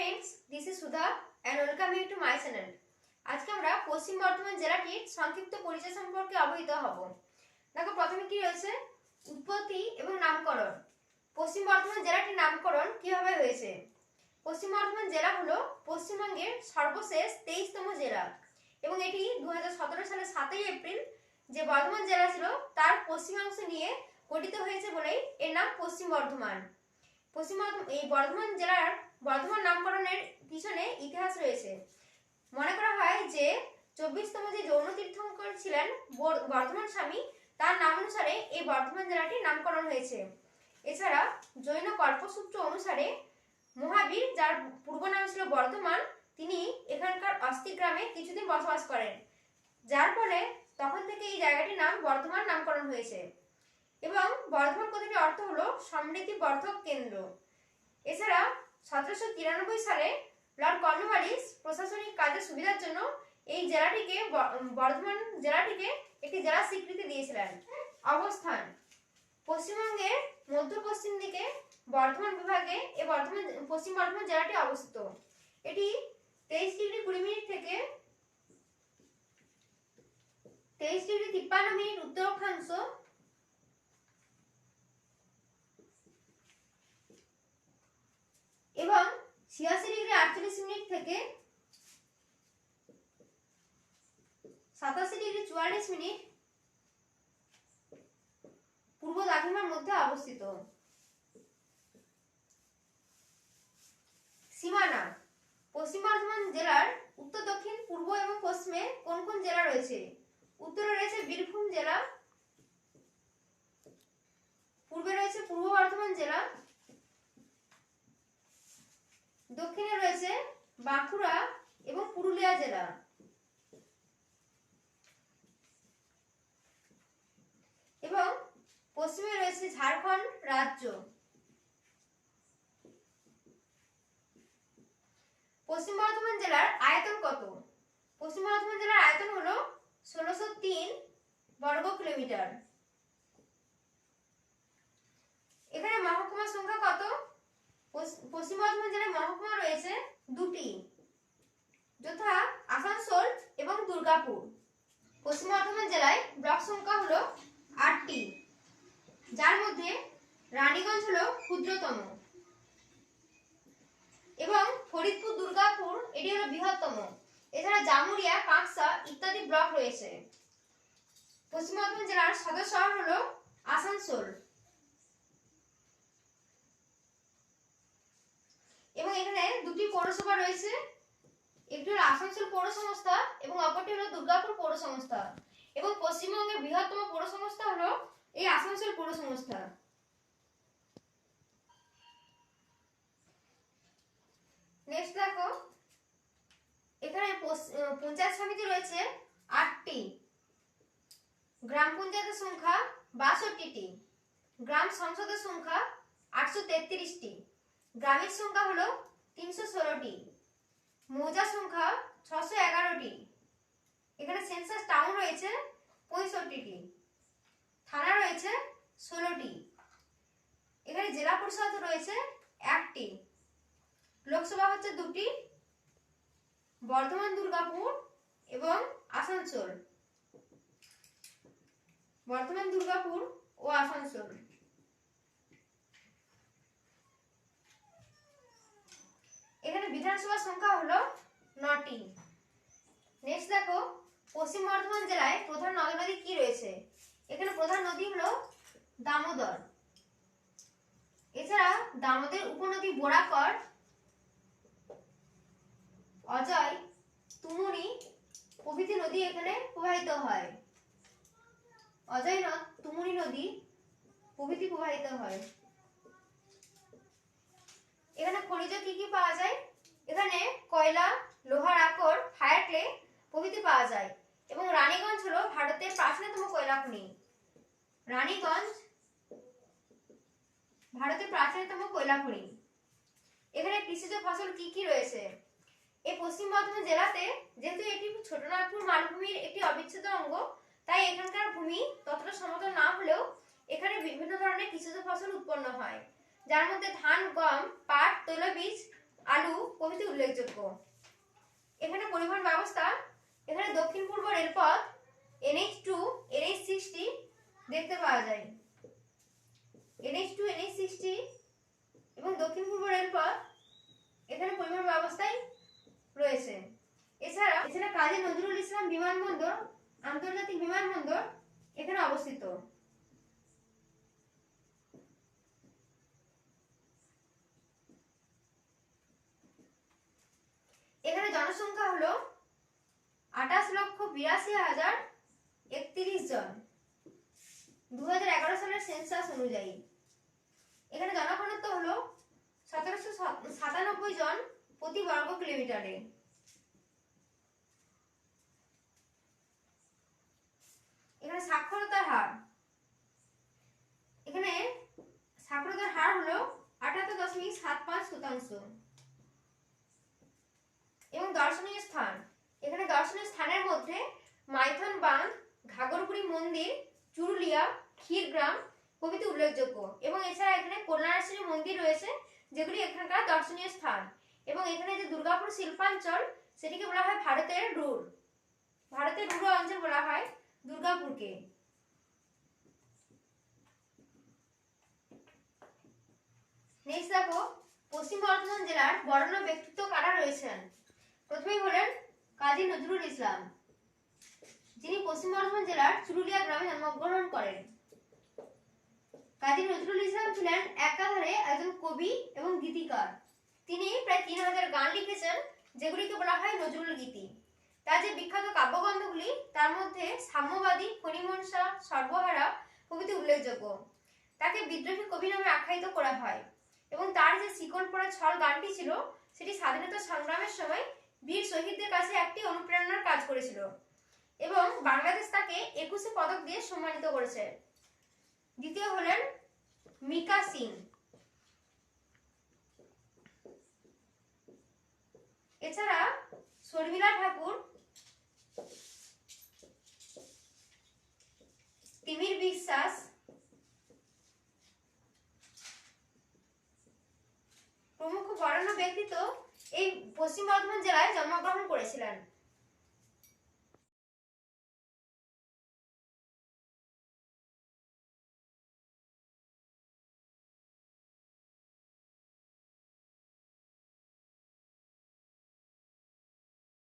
Friends this is Sudha and welcome you to my channel আজকে আমরা পশ্চিম বর্ধমান জেলাটির সংক্ষিপ্ত পরিচয় সম্পর্কে অবহিত হব। দেখো, প্রথমে কি রয়েছে? উৎপত্তি এবং নামকরণ। পশ্চিম বর্ধমান জেলাটির নামকরণ কীভাবে হয়েছে? পশ্চিম বর্ধমান জেলা হলো পশ্চিমবঙ্গের সর্বশেষ তেইশতম জেলা এবং এটি দু হাজার সতেরো সালের সাতই এপ্রিল যে বর্ধমান জেলা ছিল, তার পশ্চিমাংশ নিয়ে গঠিত হয়েছে বলেই এর নাম পশ্চিম বর্ধমান। পশ্চিম এই বর্ধমান জেলার বর্ধমান নামকরণের পিছনে ইতিহাস রয়েছে। মনে করা হয় যে চব্বিশতম যে যৌন তীর্থঙ্কর ছিলেন বর- বর্ধমান স্বামী, তার নাম অনুসারে এই বর্ধমান জেলাটির নামকরণ হয়েছে। এছাড়া জৈন কল্পসূত্র অনুসারে মহাবীর, যার পূর্ব নাম ছিল বর্ধমান, তিনি এখানকার অস্থি গ্রামে কিছুদিন বসবাস করেন। যার ফলে তখন থেকে এই জায়গাটির নাম বর্ধমান নামকরণ হয়েছে। এবং বর্ধমান কথাটির অর্থ হলো সমৃদ্ধি বর্ধক কেন্দ্র। এছাড়া সতেরোশো তিরানব্বই সালে লর্ড কর্নওয়ালিস প্রশাসনিক কাজের সুবিধার জন্য এই জেলাটিকে বর্ধমান জেলাটিকে একটি জেলা স্বীকৃতি দিয়েছিলেন। অবস্থান পশ্চিমবঙ্গের মধ্য পশ্চিম দিকে বর্ধমান বিভাগে এ বর্ধমান, পশ্চিম বর্ধমান জেলাটি অবস্থিত। এটি তেইশ ডিগ্রি কুড়ি মিনিট থেকে তেইশ ডিগ্রি তিপ্পান্ন মিনিট উত্তর অক্ষাংশ এবং ছিয়াশি ডিগ্রি আটচল্লিশ মিনিট থেকে সাতাশি ডিগ্রি চুয়াল্লিশ মিনিট পূর্ব দ্রাঘিমার মধ্যে অবস্থিত। সীমানা, পশ্চিম বর্ধমান জেলার উত্তর, দক্ষিণ, পূর্ব এবং পশ্চিমে কোন কোন জেলা রয়েছে? উত্তরে রয়েছে বীরভূম জেলা, পূর্বে রয়েছে পূর্ব বর্ধমান জেলা দক্ষিণে রয়েছে বাঁকুড়া এবং পুরুলিয়া জেলা। এবং পশ্চিমে রয়েছে ঝাড়খণ্ড রাজ্য। পশ্চিম বর্ধমান জেলার আয়তন কত? পশ্চিম বর্ধমান জেলার আয়তন হলো ষোলোশো তিন বর্গ কিলোমিটার এখানে মহকুমার সংখ্যা কত পশ্চ- পশ্চিম বর্ধমান জেলায় মহকুমা রয়েছে দুটি যথা আসানসোল এবং দুর্গাপুর পশ্চিম বর্ধমান জেলায় ব্লক সংখ্যা হলো আটটি যার মধ্যে রানীগঞ্জ হলো ক্ষুদ্রতম। এবং ফরিদপুর, দুর্গাপুর, এটি হলো বৃহত্তম। এছাড়া জামুরিয়া কাঁকসা ইত্যাদি ব্লক রয়েছে। পশ্চিম বর্ধমান জেলার সদর শহর হলো আসানসোল। এবং এখানে দুটি পৌরসভা রয়েছে। একটি হলো আসানসোল পৌরসংস্থা এবং অপরটি হলো দুর্গাপুর পৌরসংস্থা। এবং পশ্চিমবঙ্গের বৃহত্তম পৌরসংস্থা হলো এই আসানসোল পৌর সংস্থা নেক্সট দেখো, এখানে পঞ্চায়েত সমিতি রয়েছে আটটি। গ্রাম পঞ্চায়েতের সংখ্যা বাষট্টিটি। গ্রাম সংসদের সংখ্যা আটশো তেত্রিশটি। গ্রামের সংখ্যা হলো তিনশো ষোলোটি। মৌজা সংখ্যা ছশো এগারোটি। এখানে সেন্সাস টাউন রয়েছে পঁয়ষট্টিটি। থানা রয়েছে ষোলোটি। এখানে জেলা পরিষদ রয়েছে একটি। লোকসভা হচ্ছে দুটি, বর্ধমান, দুর্গাপুর এবং আসানসোল। বর্ধমান, দুর্গাপুর ও আসানসোল। এখানে বিধানসভার সংখ্যা হলো নটি। নেক্সট দেখো, পশ্চিম বর্ধমান জেলায় প্রধান নদ নদী কি রয়েছে? এখানে প্রধান দামোদর। এছাড়া দামোদর উপনদী বোরাকর অজয়, তুমুনি প্রভৃতি নদী এখানে প্রবাহিত হয়। অজয় নদ তুমুনি নদী প্রভৃতি প্রবাহিত হয়। এখানে খনিজ কি কি পাওয়া যায়? এখানে কয়লা, লোহার আকর, ফায়ার ক্লে প্রভৃতি পাওয়া যায়। এবং রানীগঞ্জ হলো ভারতের প্রাচীনতম কয়লা খনি। রানীগঞ্জ ভারতের প্রাচীনতম কয়লা খনি এখানে কৃষিজ ফসল কি কি রয়েছে? এই পশ্চিম বর্ধমান জেলাতে যেহেতু এটি ছোটনাগপুর মালভূমির একটি অবিচ্ছেদ্য অঙ্গ, তাই এখানকার ভূমি ততটা সমতল না হলেও এখানে বিভিন্ন ধরনের কৃষিজ ফসল উৎপন্ন হয়। যার মধ্যে ধান, গম, পাট, তৈলবীজ, আলু প্রভৃতি উল্লেখযোগ্য। এখানে পরিবহন ব্যবস্থা, এখানে দক্ষিণ পূর্ব রেলপথ, এনএইচ টু এনএইচ সিক্সটি দেখতে পাওয়া যায় এনএইচ টু এনএইচ সিক্সটি এবং দক্ষিণ পূর্ব রেলপথ এখানে পরিবহন ব্যবস্থায় রয়েছে এছাড়া এছাড়া কাজী নজরুল ইসলাম বিমানবন্দর আন্তর্জাতিক বিমানবন্দর এখানে অবস্থিত এখানে জনসংখ্যা হলো আঠাশ লক্ষ বিরাশি হাজার একত্রিশ জন দু হাজার এগারো সালের সেন্সাস অনুযায়ী। এখানে জনঘনত্ব হলো সতেরোশো সাতানব্বই জন প্রতি বর্গ কিলোমিটারে। এখানে সাক্ষরতার হার। এখানে সাক্ষরতার হার হলো আঠাত্তর দশমিক সাত পাঁচ শতাংশ। এবং দর্শনীয় স্থান। এখানে দর্শনীয় স্থানের মধ্যে মাইথন বাঁধ ঘাগরপুরি মন্দির, চুরুলিয়া, ক্ষীরগ্রাম প্রভৃতি উল্লেখযোগ্য। এবং এছাড়া এখানে কল্যাণেশ্বরী মন্দির রয়েছে, যেগুলি এখানকার দর্শনীয় স্থান। এবং এখানে যে দুর্গাপুর শিল্পাঞ্চল, সেটিকে বলা হয় ভারতের রুর। ভারতের রুর অঞ্চল বলা হয় দুর্গাপুরকে। নেক্সট দেখো, পশ্চিম বর্ধমান জেলার বরেণ্য ব্যক্তিত্ব কারা রয়েছেন? প্রথমেই হলেন কাজী নজরুল ইসলাম। যিনি পশ্চিম বর্ধমান জেলার চুরুলিয়া গ্রামে জন্মগ্রহণ করেন। কাজী নজরুল ইসলাম ছিলেন একাধারে একজন কবি এবং গীতিকার। তিনি প্রায় তিন হাজার গান লিখেছেন, যেগুলিকে বলা হয় নজরুল গীতি। তার যে বিখ্যাত কাব্যগ্রন্থগুলি, তার মধ্যে সাম্যবাদী, ফণিমনসা, সর্বহারা প্রভৃতি উল্লেখযোগ্য। তাকে বিদ্রোহী কবি নামে আখ্যায়িত করা হয় এবং তার যে শিকল পড়া ছল গানটি ছিল, সেটি স্বাধীনতা সংগ্রামের সময় বীর শহীদদের কাছে একটি অনুপ্রেরণার কাজ করেছিল এবং বাংলাদেশ তাকে একুশে পদক দিয়ে সম্মানিত করেছে। দ্বিতীয় হলেন মিকা সিং। এছাড়া শর্মিলা ঠাকুর, তিমির বিশ্বাস, প্রমুখ বরেণ্য ব্যক্তিত্ব এই পশ্চিম বর্ধমান জেলায় জন্মগ্রহণ করেছিলেন।